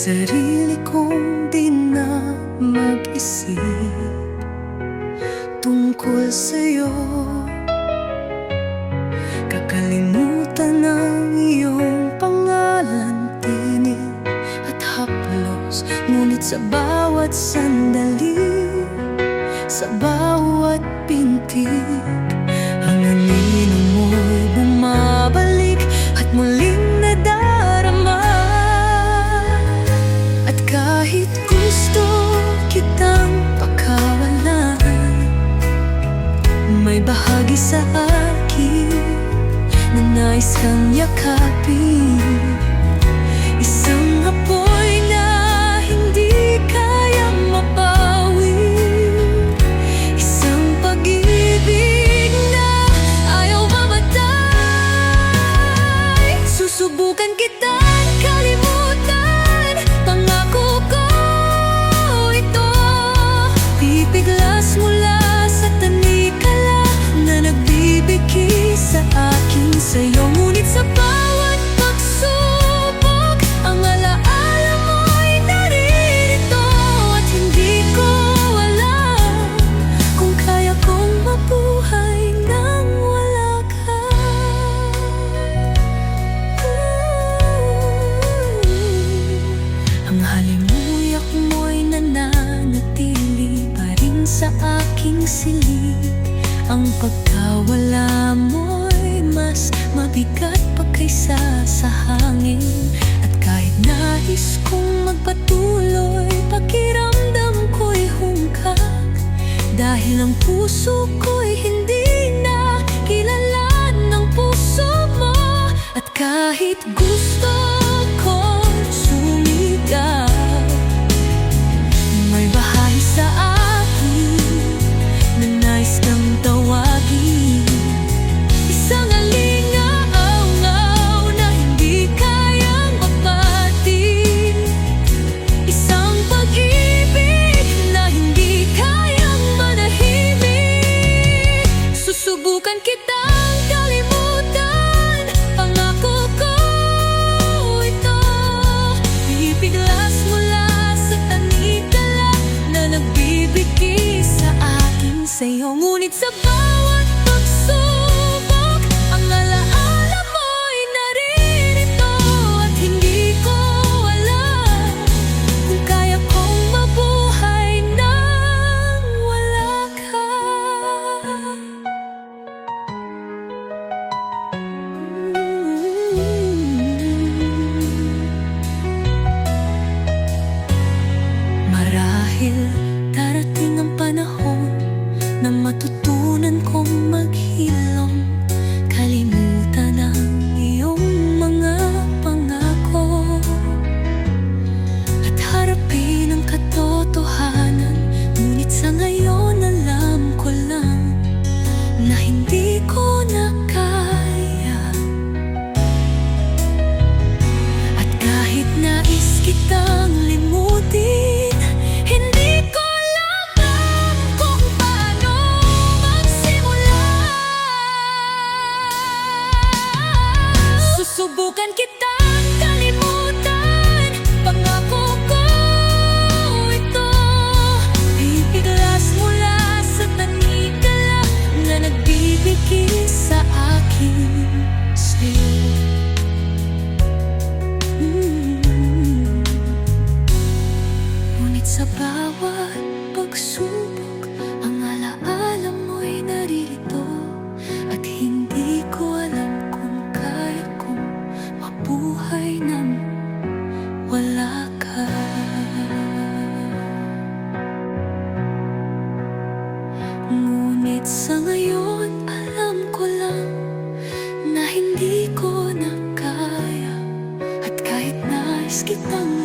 Sarili kong di na mag-isip Tungkol sa'yo. Kakalimutan ang iyong pangalan Tinig at haplos. Ngunit sa bawat sandali Sa bawat pintig lagi sa akin Na nais kang yakapin. Isang aking silid. Ang pagkawala mo'y mas mabigat pa kaysa sa hangin. At kahit nais kong magpatuloy Pakiramdam ko'y hungka Dahil ang puso ko'y hindi na kilala ng puso mo. At kahit gusto quitar. kitang